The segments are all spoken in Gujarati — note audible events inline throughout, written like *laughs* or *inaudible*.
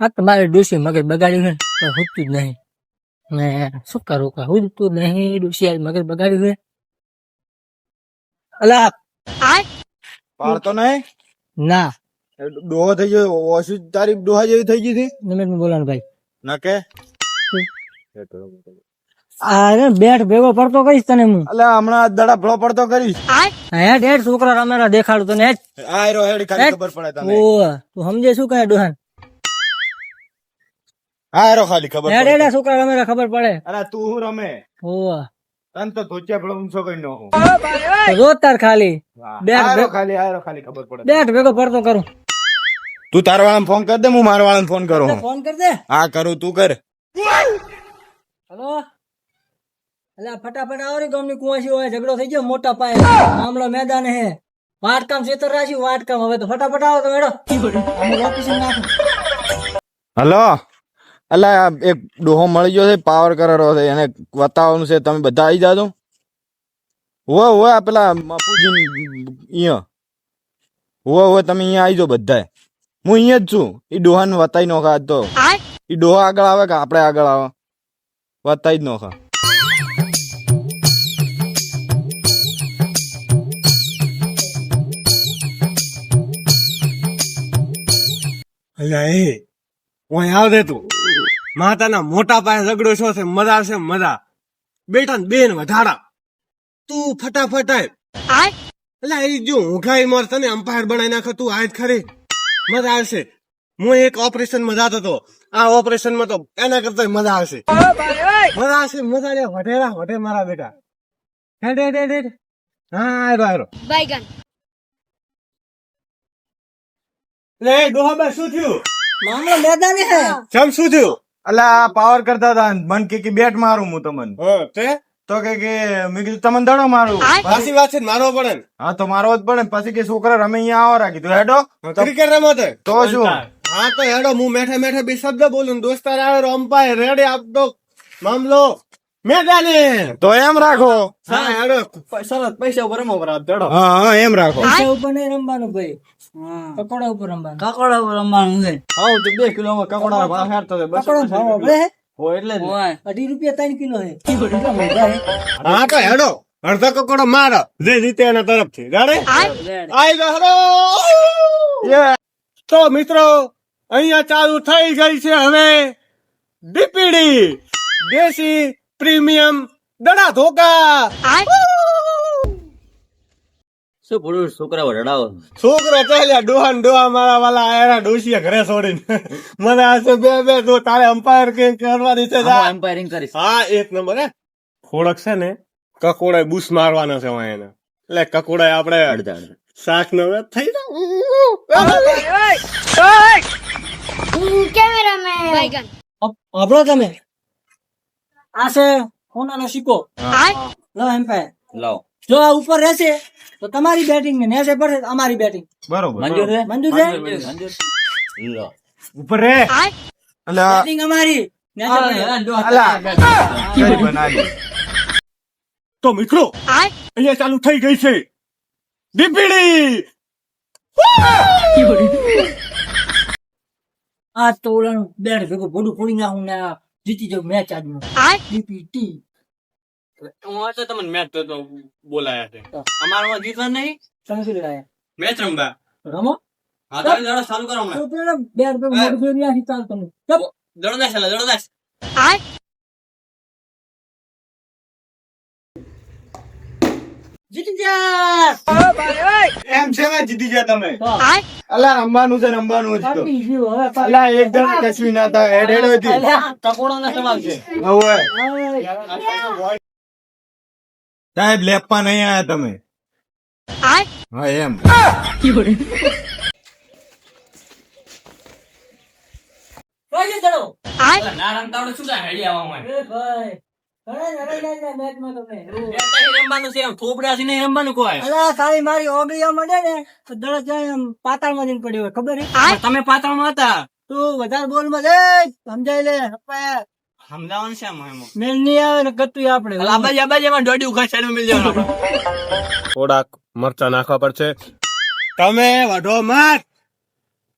આ તમારે ડોસી મગજ બગાડ્યું છે ને તો હુજતું જ નહીં. ને શું કરું કે હૂતું નહીં ડોસી આજ મગજ બગાડ્યું છે. અલા! પાડતો નહીં? ના. ડોહો થઈ ગયો ઓછી તારી ડોહા જેવી થઈ ગઈ હતી? નમેશ બોલાણ ભાઈ. ના કે આ રે બેટ ભેગો પડતો કરીશ તને હું. અલે હમણાં દડા ભળો પડતો કરીશ. હેઠ છોકરા રમેરા દેખાડું તને હેઠ આ રો હેડી ખાલી ખબર પડે તને. ઓ તું સમજે શું કહે ડોહાન? આ ખાલી ખબર પડે હેઠ છોકરા રમેરા ખબર પડે. અરે તું હું રમે? ઓ તન તો ધોતિયા ભળો ઊંચો કરી નો જો ખાલી. બેટ ખાલી આ ખાલી ખબર પડે બેટ ભેગો પડતો કરું. તું તાર વાળાને ફોન કર દે હું માર વાળાને ફોન કરું ફોન કર દે? હા કરું તું કર. હેલો? અલ્યા ફટાફટ આવો ને ગામની કુંવાસી હોય ઝઘડો થઈ ગયો મોટા પાયે. મામલો મેદાન હે. વાટકામ છેતર રાખ્યું વાટકામ. હવે તો ફટાફટ આવો તો મેડો અમે લોકેશન નાખો હલો? અલા આ એક ડોહો મળી ગયો છે પાવર કરેલો છે એને બતાવવાનું છે તમે બધા આવી જાજો. હોય હોય આ પેલા મફુજી અહીંયા હોય હોય તમે અહીંયા આવી જાઓ બધા હું અહીંયા જ છું. એ ડોહાને વતાઈ નોખા આજ તો. એ ડોહા આગળ આવે કે આપણે આગળ આવે? વતાઈ જ નોખા. અલ્યા એ હું આવ દે તું માતાના મોટા પાસે ઝઘડો છો છે મજા આવશે મજા. બેટા ને બેન વધારા. તું ફટાફટ આય. એટલે એ જો ઊંઘાઈ માર તને અમ્પાયર બનાવી નાખો તું આય ખરી. મજા આવશે. હું એક ઓપરેશનમાં હતો. આ ઓપરેશનમાં તો એના કરતા મજા આવશે. મજા આવશે મજા લે વઢેરા વઢે મારા બેટા. હેડ હેડ હેડ હા આયરો આયરો બાયગન. લે ડોહાબા શું થયું? મામલો મેદાને હે. જમ શું થયું? અલા આ પાવર કરતા હતા. મન કે કે બેટ મારું હું તમને. તે? તો કે કે મેં કીધું તમને દડો મારું. પાછી વાત છે મારવો પડે હા તો મારવો જ પડે ને. પછી કે છોકરા રમે અહીંયા આવો રાખી. તું હેડો. ક્રિકેટ રમતે તો શું? હા તો હેડો હું મેઠે મેઠે બે શબ્દ બોલું દોસ્તાર આવે અમ્પાયર રેડી આપતો મામલો મેદાને! તો એમ રાખો. હા હેડો. સરસ પૈસા ઉપર રમો ચડો હા એમ રાખો. પૈસા ઉપર નહીં રમવાનું ભાઈ. પકોડા ઉપર રમવાનું. પકોડા ઉપર રમવાનું છે. હા તો બે કિલો કકોડા ભાવ હેડતો છે બસો પકોડો ભાવ આપણે હે? હો એટલે અઢી રૂપિયા ત્રણ કિલો હે તો હેડો. અડધો કકોડો મારો. જે જીતે એના તરફથી. આઈ તો મિત્રો અહીંયા ચાલુ થઈ ગઈ છે હવે ડીપીડી. દેશી પ્રીમિયમ દડા ધોકા. શું પુરુષ છોકરા રડાવો. છોકરો ચાલ્યા ડોહાન ડોહા મારા વાલા આયરા ડોસીએ ઘરે છોડીને મને આ છે બે બે તો તારે અમ્પાયર કે કરવાની છે અમ્પાયરિંગ કરી હા એક નંબર હે. ખોડક છે ને? કકોડા બુસ મારવાનો છે વાય એને. એટલે કકોડા આપણે અડધા શાક નવે થઈ જાય. કેમેરામેન. આપણો તમે? આ છે સોનાનો સિક્કો. લો એમ્પાયર લો. જો આ ઉપર રહેશે તો તમારી બેટિંગ ને નેસે પડશે તો અમારી બેટિંગ બરોબર. મંજૂર છે? મંજૂર છે? મંજૂર લો. ઉપર રે અલા બેટિંગ અમારી. તો મિત્રો અહીંયા ચાલુ થઈ ગઈ છે. ડીપીડી આ તો બેડ ભેગું ભોડું ફોડી નાખું ને આ. જીતી જાઉં મેચ આજનો ડીપીટી હું તો તમને મેચ તો તો બોલાયા છે. અમારો જીતવા નહીં. તમે શું મેચ રમવા. રમો. હા તો દડો ચાલુ કરો હમણાં. તો પેલા બેટ ભેગું મોઢું ફેરવી નાખી ચાલ તમે. દડો દાસ ચાલે દડો દાસ જીતી જા એમ છે ને જીતી જા તમે. અલા રમવાનું છે રમવાનું જ તો. પાટી ગયું હવે પાટી. અલા એક જણ કશું ના થાય હેડ હેડ હતી. અલ્યા, ના સવાલ છે હવે. સાહેબ લેપા નહીં આયા તમે. હા એમ. ના રમતા શું થાય? હેડી આવવા માટે છે રમવાનું છે એમ થોપડા થી નહીં રમવાનું કોઈ. અલા ખાલી મારી ઓગળીઓ મળે ને તો દડો જાય એમ પાતાળમાં જઈને પડ્યો હોય ખબર હે પણ તમે હતા? તું વધારે બોલમાં જઈ સમજાય લે સમજાવવાનું છે મેલ નહીં આવે ને કતું આપણે. આબાજ આબાજ એમાં દોડી ઉખા સાઈડ મિલ જવાનું થોડાક મરચા નાખવા પડશે તમે વઢો મત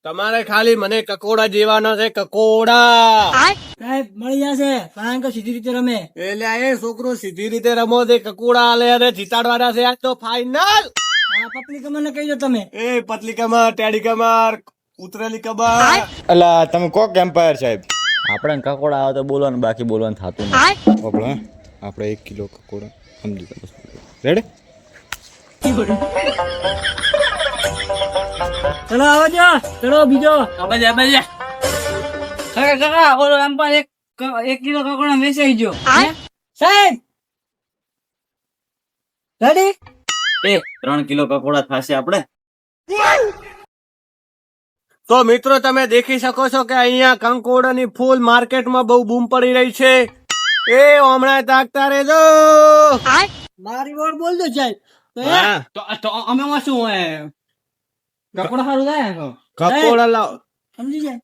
તમારે ખાલી મને કકોડા જેવાના છે કકોડા. સાહેબ મળી જશે. કારણ કે સીધી રીતે રમે. એટલે એ છોકરો સીધી રીતે રમો તે કકુડા આલે અને જીતાડવાના છે. આજ તો ફાઈનલ આ પતલી કમરને કહી દો તમે. એ પતલી કમર ટેડી કમર ઉતરેલી કમર. એટલે તમે કોક એમ્પાયર સાહેબ? આપણે કકોડા આવે તો બોલવાનું બાકી બોલવાનું થતું નથી. આપણે આપણે એક કિલો કકોડા સમજી રેડી ચલો આવજો ચલો બીજો. અબજે અબજે કાકા કાકા ઓલો એમ પણ એક એક કિલો કકોડા વેચાઈ ગયો. સાહેબ! રેડી? એ ત્રણ કિલો કકોડા થશે આપણે? તો મિત્રો તમે દેખી શકો છો કે અહીંયા કંકોડાની ફૂલ માર્કેટમાં બહુ બૂમ પડી રહી છે. એ હમણાં તાકતા રેજો મારી વોટ બોલ દો સાહેબ. તો એ હા, તો તો અમે માં શું હોય કકોડા સારું થાય કકોડા લાવ. સમજી જાય.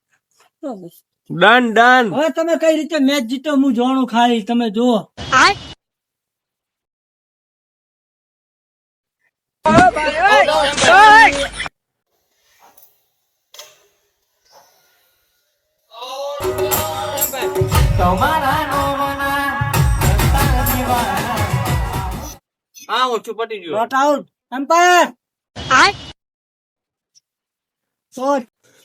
Done done. હવે તમે કઈ રીતે મેચ જીતો હું જોણું ખાલી તમે જુઓ. હા ઓછું પટી ગયું. નોટ આઉટ એમ્પાયર શોટ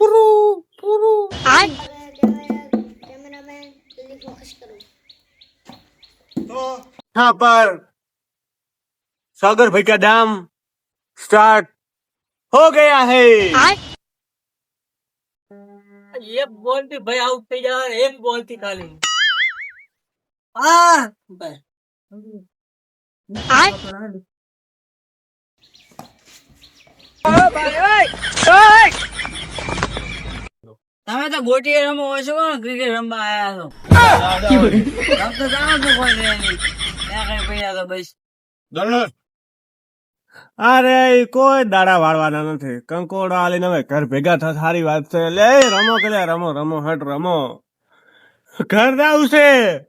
पुरु पुरु तो यहाँ पर सागर भाई का डैम स्टार्ट हो गया है એક બોલ થી ભાઈ આઉટ થઈ જાય એક બોલ થી ખાલી આ બસ. તમે તો ગોટી રમો હોય છો ક્રિકેટ રમવા આવ્યા છો. રમ જાણો છો કોઈ ત્યાં કઈ પડ્યા તો બસ. અરે કોઈ દાડા વાળવાના નથી. કંકોડો આલીને હવે ઘર ભેગા થા સારી વાત છે. લે રમો કે રમો રમો હટ રમો. ઘર જાવું છે.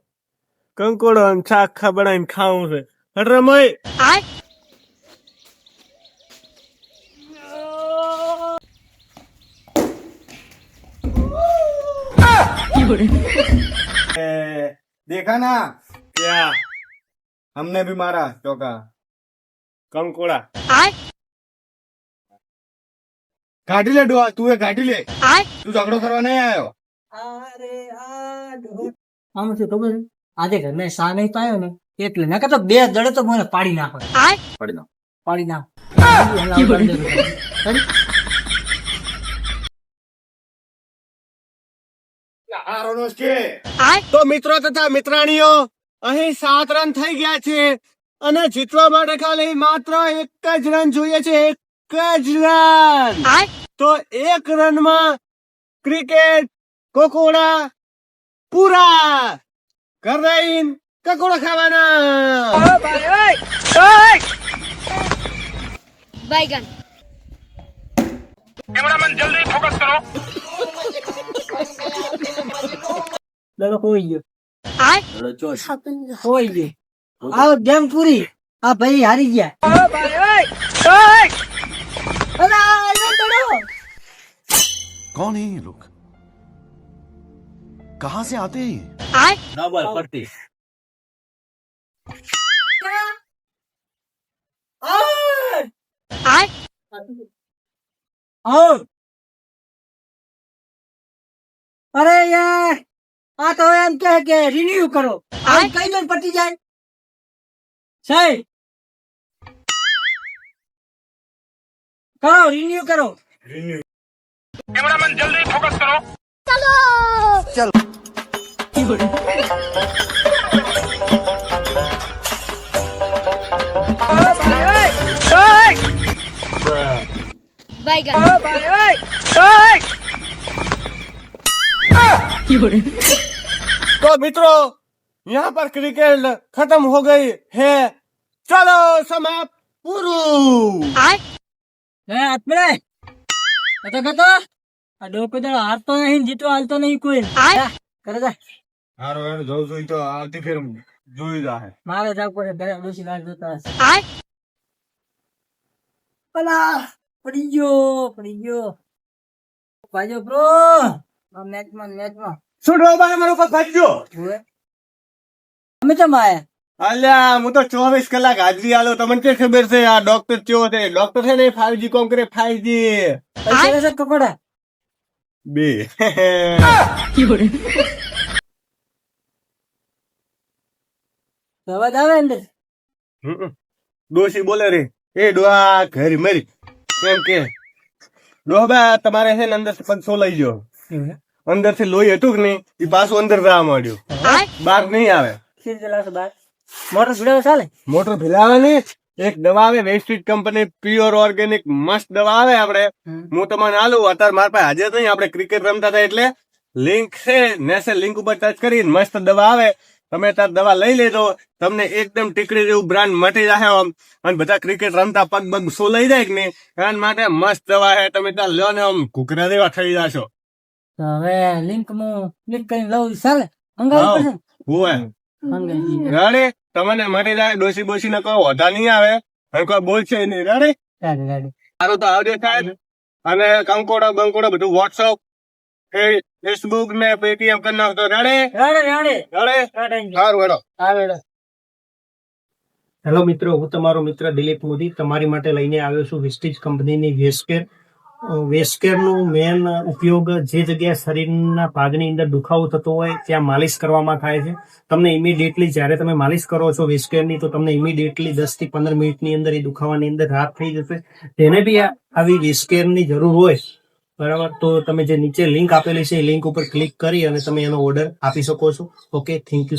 કંકોડો શાક બનાવીને ખાવું છે. હટ રમો એ. ए, देखा ना ક્યાં हमने भी मारा चौका કંકોડા કાઢી લે ડોહા તું એ કાઢી લે તું ઝઘડો કરવા નહીં આવ્યો અરે આ ડો- આમ શું ખબર છે? આજે ઘરને સા નહીં પાયો ને એટલે નકર તો બે જડે તો મને પાડી નાખો પડી દો પાડી નાખો તો મિત્રો તથા મિત્રાણીઓ અહીં સાત રન થઈ ગયા છે અને જીતવા માટે ખાલી માત્ર એક જ રન જોઈએ છે એક જ રન. તો એક રનમાં ક્રિકેટ કોકોડા પૂરા. કરાઈન કકોડા ખાવાના. कैमरामैन जल्दी फोकस करो। लड़ो गयो लड़ो चोर गयो आओ गेम पूरी। आ भाई हारी गया। ओ भाई ओए। ओए। अरे ये तोड़ो कौन है ये लोग? कहाँ से आते हैं नंबर पट्टी આઉટ. અરે યાર આ તો એમ કે કે રિન્યુ કરો. આ કઈ દો ને પટી જાય? સાહેબ. કરો. રિન્યુ કરો. Baigan. *laughs* तो मित्रों यहाँ पर क्रिकेट खत्म हो गई है चलो समाप्त पूरू હે આત્મરે કતો કતો આ ડોકો તો હારતો નહીં જીતો હાલતો નહીં કોઈ જા, કરે જા હારો એને જોઉં છું તો આવતી ફેર જોઈ જાહે મારે જાવ પડે ઘરે ડોસી લાગ જોતા હશે પલા પડી ગયો પડી ગયો ભાજો બ્રો આ મેચમાં મેચમાં શું ડોબા મારો પર ભાગજો ઓએ અમે ચમ આયા અલ્યા હું તો ચોવીસ કલાક હાજરી આલો તમને કે ખબર છે આ ડોક્ટર ચેવો છે ડોક્ટર છે ને ફાઈવ જી કોમ કરે ફાઈવ જી પૈસા લેશે કકોડા બે અવાજ આવે અંદર ડોશી બોલે રે એ ડોહા ઘર મરી એમ કે? ડોહા તમારે છે ને અંદર પંચસો લઈ ગયો. અંદરથી લોહી હતું કે નહીં એ પાછું અંદર જવા માંડ્યું. બહાર નહીં આવે. ખીર જલાશે બાર? મોટર ભીડાવે ચાલે? મોટર ભીલાવાની એક દવા આવે વેસ્ટિડ કંપની પ્યોર ઓર્ગેનિક મસ્ત દવા આવે આપણે હું તમને આલું અત્યારે મારા પાસે હાજર નહીં આપણે ક્રિકેટ રમતા હતા એટલે. લિંક છે નેસે લિંક ઉપર ટચ કરી મસ્ત દવા આવે. તમે તાર દવા લઈ લેજો. તમને એકદમ ટીકડી જેવું બ્રાન્ડ મટી જાય આમ. અને બધા ક્રિકેટ રમતા પગ પગ શું લઈ જાય કે નહીં? એના માટે મસ્ત દવા છે તમે ત્યાં લો ને આમ ઘૂઘરા જેવા થઈ જશો. હવે લિંક હું ક્લિક કરી લઉં ચાલે? મંગાવી પડશે રાડે તમને મટી જાય ડોસી બોસી ને કહો વધા નહીં આવે. અને કોઈ બોલશે નહીં. રાડે સારું તો આવજો સાહેબ. અને કંકોડા બંકોડા બધું વોટ્સઅપ ફેસબુક ને પેટીએમ કરી નાખતો રાડે રાડે રાડે રાડે રાડે સારું હેડો. હા રાડે હેલો મિત્રો હું તમારો મિત્ર દિલીપ મોદી. તમારી માટે લઈને આવ્યો છું વિસ્ટીજ કંપનીની વેસ્કેર વેસ્કેરનો મેન ઉપયોગ જે જગ્યાએ શરીરના ભાગની અંદર દુખાવો થતો હોય ત્યાં માલિશ કરવામાં થાય છે. તમને ઇમિડિયેટલી જ્યારે તમે માલિશ કરો છો વેસ્કેરની તો તમને ઇમિડિયેટલી દસથી પંદર મિનિટની અંદર એ દુખાવાની અંદર રાહત થઈ જશે. તેને બી આવી વેસ્કેરની જરૂર હોય. બરાબર? તો તમે જે નીચે લિંક આપેલી છે, એ લિંક ઉપર ક્લિક કરી અને તમે એનો ઓર્ડર આપી શકો છો. Okay thank you